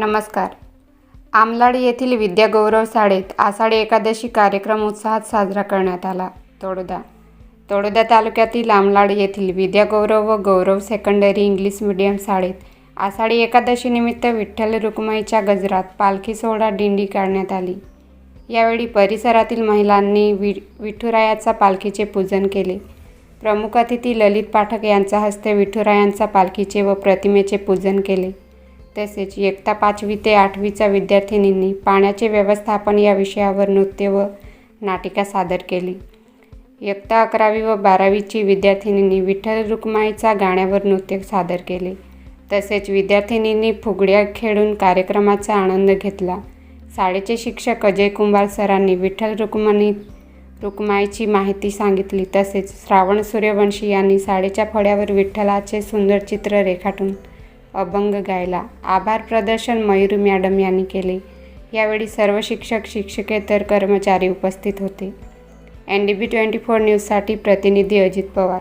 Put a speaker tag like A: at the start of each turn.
A: नमस्कार. आमलाड येथील विद्यागौरव शाळेत आषाढी एकादशी कार्यक्रम उत्साहात साजरा करण्यात आला. तोडोदा. तोडोदा तालुक्यातील आमलाड येथील विद्यागौरव व गौरव सेकंडरी इंग्लिश मीडियम शाळेत आषाढी एकादशीनिमित्त विठ्ठल रुक्माईच्या गजरात पालखी सोहळा दिंडी काढण्यात आली. यावेळी परिसरातील महिलांनी वि विठुरायाचा पालखीचे पूजन केले. प्रमुख अतिथी ललित पाठक यांच्या हस्ते विठुरायांचा पालखीचे व प्रतिमेचे पूजन केले. तसेच इयत्ता पाचवी ते आठवीच्या विद्यार्थिनींनी पाण्याचे व्यवस्थापन या विषयावर नृत्य व नाटिका सादर केली. इयत्ता अकरावी व बारावीची विद्यार्थिनींनी विठ्ठल रुक्माईचा गाण्यावर नृत्य सादर केले. तसेच विद्यार्थिनींनी फुगड्या खेळून कार्यक्रमाचा आनंद घेतला. शाळेचे शिक्षक अजय कुंभार सरांनी विठ्ठल रुक्मणी रुक्माईची माहिती सांगितली. तसेच श्रावण सूर्यवंशी यांनी शाळेच्या फळ्यावर विठ्ठलाचे सुंदर चित्र रेखाटून अभंग गायला. आभार प्रदर्शन मयूर मॅडम यांनी केले. यावेळी सर्व शिक्षक शिक्षकेतर कर्मचारी उपस्थित होते. N D B twenty four न्यूजसाठी प्रतिनिधी अजित पवार.